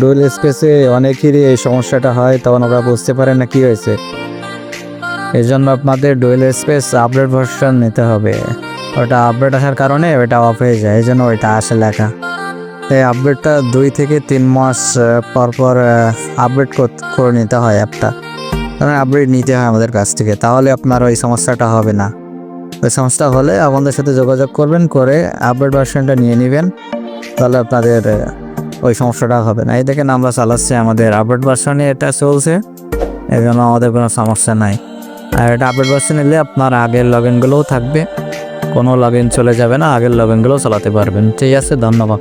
Dual স্পেসে অনেকেরই এই সমস্যাটা হয়, তখন ওরা বুঝতে পারে না কি হয়েছে। এই জন্য আপনাদের ডুয়েল স্পেস আপডেট ভার্সন নিতে হবে। ওটা আপডেট আসার কারণে ওটা অফ হয়ে যায় এই জন্য ওইটা আসে লেখা। এই আপডেটটা দুই থেকে তিন মাস পর পর আপডেট করে নিতে হয় অ্যাপটা। কারণ আপডেট নিতে হয় আমাদের কাছ থেকে, তাহলে আপনার ওই সমস্যাটা হবে না। ওই সমস্যা হলে আমাদের সাথে যোগাযোগ করবেন, করে আপডেট ভার্সনটা নিয়ে নেবেন। তাহলে আপনাদের ওই সমস্যাটা হবে না। এই দেখেন আমরা চালাচ্ছি আমাদের আপডেট ভার্সনে এটা চলছে। এই জন্য আমাদের কোনো সমস্যা নাই। আর এটা আপডেট ভার্সন এলে আপনার আগের লগ ইনগুলোও থাকবে। কোনো লগ ইন চলে যাবে না, আগের লগ চালাতে পারবেন। ঠিক আছে, ধন্যবাদ।